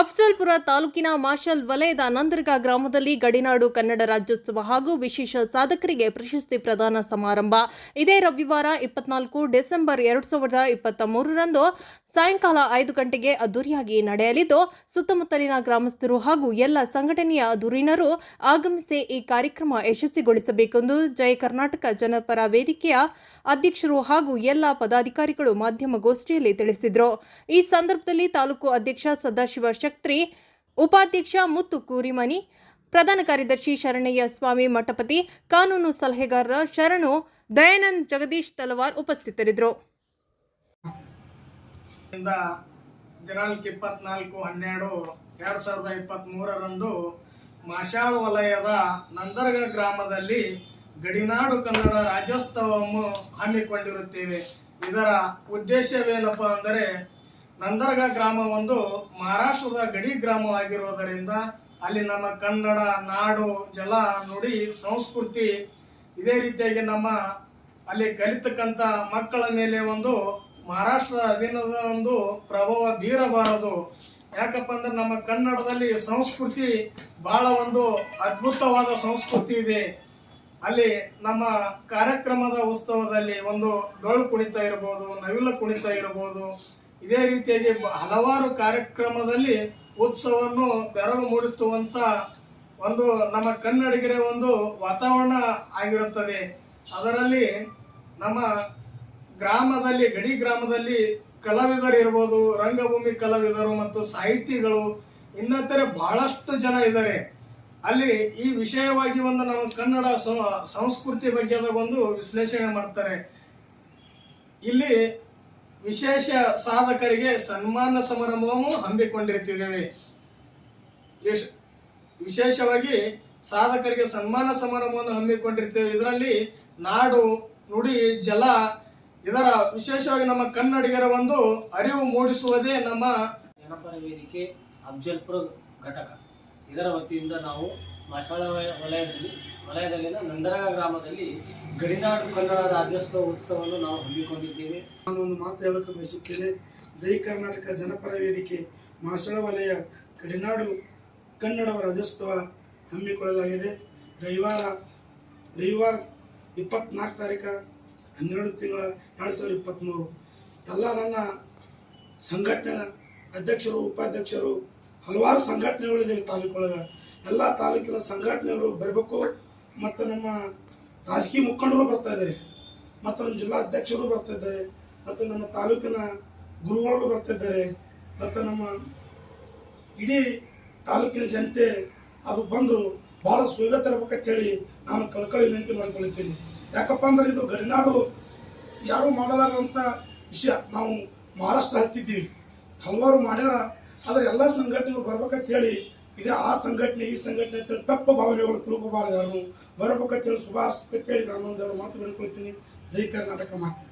ಅಫ್ಜಲ್ಪುರ ತಾಲೂಕಿನ ಮಾರ್ಷಲ್ ವಲಯದ ನಂದರ್ಗ ಗ್ರಾಮದಲ್ಲಿ ಗಡಿನಾಡು ಕನ್ನಡ ರಾಜ್ಯೋತ್ಸವ ಹಾಗೂ ವಿಶೇಷ ಸಾಧಕರಿಗೆ ಪ್ರಶಸ್ತಿ ಪ್ರದಾನ ಸಮಾರಂಭ. ಇದೇ ರವಿವಾರ ಇಪ್ಪತ್ನಾಲ್ಕು ಡಿಸೆಂಬರ್ ಎರಡು ಸಾವಿರದ ಇಪ್ಪತ್ತ ಮೂರರಂದು ಸಾಯಂಕಾಲ ಐದು ಗಂಟೆಗೆ ಅದ್ದೂರಿಯಾಗಿ ನಡೆಯಲಿದ್ದು, ಸುತ್ತಮುತ್ತಲಿನ ಗ್ರಾಮಸ್ಥರು ಹಾಗೂ ಎಲ್ಲ ಸಂಘಟನೆಯ ಧುರೀಣರು ಆಗಮಿಸಿ ಈ ಕಾರ್ಯಕ್ರಮ ಯಶಸ್ವಿಗೊಳಿಸಬೇಕೆಂದು ಜಯ ಕರ್ನಾಟಕ ಜನಪರ ವೇದಿಕೆಯ ಅಧ್ಯಕ್ಷರು ಹಾಗೂ ಎಲ್ಲ ಪದಾಧಿಕಾರಿಗಳು ಮಾಧ್ಯಮಗೋಷ್ಠಿಯಲ್ಲಿ ತಿಳಿಸಿದರು. ಈ ಸಂದರ್ಭದಲ್ಲಿ ತಾಲೂಕು ಅಧ್ಯಕ್ಷ ಸದಾಶಿವ ಶಕ್ತ್ರಿ, ಉಪಾಧ್ಯಕ್ಷ ಮುತ್ತು ಕೂರಿಮನಿ, ಪ್ರಧಾನ ಕಾರ್ಯದರ್ಶಿ ಶರಣಯ್ಯ ಸ್ವಾಮಿ ಮಠಪತಿ, ಕಾನೂನು ಸಲಹೆಗಾರರ ಶರಣು ದಯಾನಂದ್ ಜಗದೀಶ್ ತಲವಾರ್ ಉಪಸ್ಥಿತರಿದ್ದರು. ದಿನಾಂಕ ಇಪ್ಪತ್ನಾಲ್ಕು ಹನ್ನೆರಡು ಎರಡ್ ಸಾವಿರದ ಇಪ್ಪತ್ತ್ ಮೂರರಂದು ಮಾಶಾಳ ವಲಯದ ನಂದರ್ಗ ಗ್ರಾಮದಲ್ಲಿ ಗಡಿನಾಡು ಕನ್ನಡ ರಾಜ್ಯೋತ್ಸವವನ್ನು ಹಮ್ಮಿಕೊಂಡಿರುತ್ತೇವೆ. ಇದರ ಉದ್ದೇಶವೇನಪ್ಪ ಅಂದರೆ ನಂದರ್ಗ ಗ್ರಾಮ ಒಂದು ಮಹಾರಾಷ್ಟ್ರದ ಗಡಿ ಗ್ರಾಮವಾಗಿರುವುದರಿಂದ ಅಲ್ಲಿ ನಮ್ಮ ಕನ್ನಡ, ನಾಡು, ಜಲ ನುಡಿ, ಸಂಸ್ಕೃತಿ ಇದೇ ರೀತಿಯಾಗಿ ನಮ್ಮ ಅಲ್ಲಿ ಕಲಿತಕ್ಕಂಥ ಮಕ್ಕಳ ಮೇಲೆ ಒಂದು ಮಹಾರಾಷ್ಟ್ರ ಅಧೀನದ ಒಂದು ಪ್ರಭಾವ ಬೀರಬಾರದು. ಯಾಕಪ್ಪ ಅಂದ್ರೆ ನಮ್ಮ ಕನ್ನಡದಲ್ಲಿ ಸಂಸ್ಕೃತಿ ಬಹಳ ಒಂದು ಅದ್ಭುತವಾದ ಸಂಸ್ಕೃತಿ ಇದೆ. ಅಲ್ಲಿ ನಮ್ಮ ಕಾರ್ಯಕ್ರಮದ ಉತ್ಸವದಲ್ಲಿ ಒಂದು ಡೊಳ್ಳು ಕುಣಿತ ಇರಬಹುದು ನವಿಲು ಕುಣಿತ ಇರಬಹುದು ಇದೇ ರೀತಿಯಾಗಿ ಹಲವಾರು ಕಾರ್ಯಕ್ರಮದಲ್ಲಿ ಉತ್ಸವವನ್ನು ಬೆರಗು ಮೂಡಿಸುವಂತ ಒಂದು ನಮ್ಮ ಕನ್ನಡಿಗರ ಒಂದು ವಾತಾವರಣ ಆಗಿರುತ್ತದೆ. ಅದರಲ್ಲಿ ನಮ್ಮ ಗ್ರಾಮದಲ್ಲಿ, ಗಡಿ ಗ್ರಾಮದಲ್ಲಿ ಕಲಾವಿದರು ಇರ್ಬೋದು, ರಂಗಭೂಮಿ ಕಲಾವಿದರು ಮತ್ತು ಸಾಹಿತಿಗಳು, ಇನ್ನಿತರೆ ಬಹಳಷ್ಟು ಜನ ಇದ್ದಾರೆ. ಅಲ್ಲಿ ಈ ವಿಷಯವಾಗಿ ಒಂದು ನಮ್ಮ ಕನ್ನಡ ಸಂಸ್ಕೃತಿ ಬಗ್ಗೆ ಒಂದು ವಿಶ್ಲೇಷಣೆ ಮಾಡ್ತಾರೆ. ಇಲ್ಲಿ ವಿಶೇಷ ಸಾಧಕರಿಗೆ ಸನ್ಮಾನ ಸಮಾರಂಭವನ್ನು ಹಮ್ಮಿಕೊಂಡಿರ್ತಿದ್ದೇವೆ ವಿಶ್- ವಿಶೇಷವಾಗಿ ಸಾಧಕರಿಗೆ ಸನ್ಮಾನ ಸಮಾರಂಭವನ್ನು ಹಮ್ಮಿಕೊಂಡಿರ್ತೇವೆ ಇದರಲ್ಲಿ ನಾಡು, ನುಡಿ, ಜಲ, ಇದರ ವಿಶೇಷವಾಗಿ ನಮ್ಮ ಕನ್ನಡಿಗರ ಒಂದು ಅರಿವು ಮೂಡಿಸುವುದೇ ನಮ್ಮ ಜನಪರ ವೇದಿಕೆ ಅಫ್ಜಲ್ಪುರ ಘಟಕ. ಇದರ ವತಿಯಿಂದ ನಾವು ಮಾಶಾಳ ವಲಯ- ವಲಯದಲ್ಲಿ, ವಲಯದಲ್ಲಿನ ನಂದರಗ ಗ್ರಾಮದಲ್ಲಿ ಗಡಿನಾಡು ಕನ್ನಡ ರಾಜ್ಯೋತ್ಸವ ಉತ್ಸವವನ್ನು ನಾವು ಹಮ್ಮಿಕೊಂಡಿದ್ದೇವೆ. ನಾನು ಮಾತು ಹೇಳಕ್ಕೆ ಬಯಸುತ್ತೇನೆ. ಜೈ ಕರ್ನಾಟಕ ಜನಪರ ವೇದಿಕೆ ಮಾಸಳ ವಲಯ ಗಡಿನಾಡು ಕನ್ನಡ ರಾಜ್ಯೋತ್ಸವ ಹಮ್ಮಿಕೊಳ್ಳಲಾಗಿದೆ. ರವಿವಾರ ರವಿವಾರ ಇಪ್ಪತ್ನಾಲ್ಕು ತಾರೀಕು ಹನ್ನೆರಡು ತಿಂಗಳ ಎರಡು ಸಾವಿರದ ಇಪ್ಪತ್ತ್ಮೂರು ಎಲ್ಲ ನನ್ನ ಸಂಘಟನೆ ಅಧ್ಯಕ್ಷರು, ಉಪಾಧ್ಯಕ್ಷರು ಹಲವಾರು ಸಂಘಟನೆಗಳಿದೆ ತಾಲೂಕೊಳಗೆ ಎಲ್ಲ ತಾಲೂಕಿನ ಸಂಘಟನೆಗಳು ಬರಬೇಕು. ಮತ್ತು ನಮ್ಮ ರಾಜಕೀಯ ಮುಖಂಡರು ಬರ್ತಾ ಇದ್ದಾರೆ. ಮತ್ತು ನಮ್ಮ ಜಿಲ್ಲಾ ಅಧ್ಯಕ್ಷರು ಬರ್ತಾ ಇದ್ದಾರೆ. ಮತ್ತು ನಮ್ಮ ತಾಲೂಕಿನ ಗುರುಗಳು ಬರ್ತಾ ಇದ್ದಾರೆ. ಮತ್ತು ನಮ್ಮ ಇಡೀ ತಾಲೂಕಿನ ಜನತೆ ಅದು ಬಂದು ಭಾಳ ಸ್ವಾಗತ ತರಬೇಕಂತ ಹೇಳಿ ನಾನು ಕಳ್ಕಳಿ ವಿನಂತಿ ಮಾಡ್ಕೊಳ್ತೀನಿ. ಯಾಕಪ್ಪ ಅಂದ್ರೆ ಇದು ಗಡಿನಾಡು ಯಾರೂ ಮಾಡಲಾರಂಥ ವಿಷಯ ನಾವು ಮಹಾರಾಷ್ಟ್ರ ಹತ್ತಿದ್ದೀವಿ. ಹಲವಾರು ಮಾಡ್ಯಾರ. ಆದರೆ ಎಲ್ಲ ಸಂಘಟನೆಗಳು ಬರ್ಬೇಕಂತ ಹೇಳಿ, ಇದೇ ಆ ಸಂಘಟನೆ, ಈ ಸಂಘಟನೆ ಅಂತೇಳಿ ತಪ್ಪು ಭಾವನೆಗಳು ತಿಳ್ಕೊಬಾರದು ಯಾರು. ಹೇಳಿ ಹೇಳಿ ನಾನು ಒಂದೆರಡು ಮಾತು ಬೆಳ್ಕೊಳ್ತೀನಿ ಜೈ ಕರ್ನಾಟಕ ಮಾತು.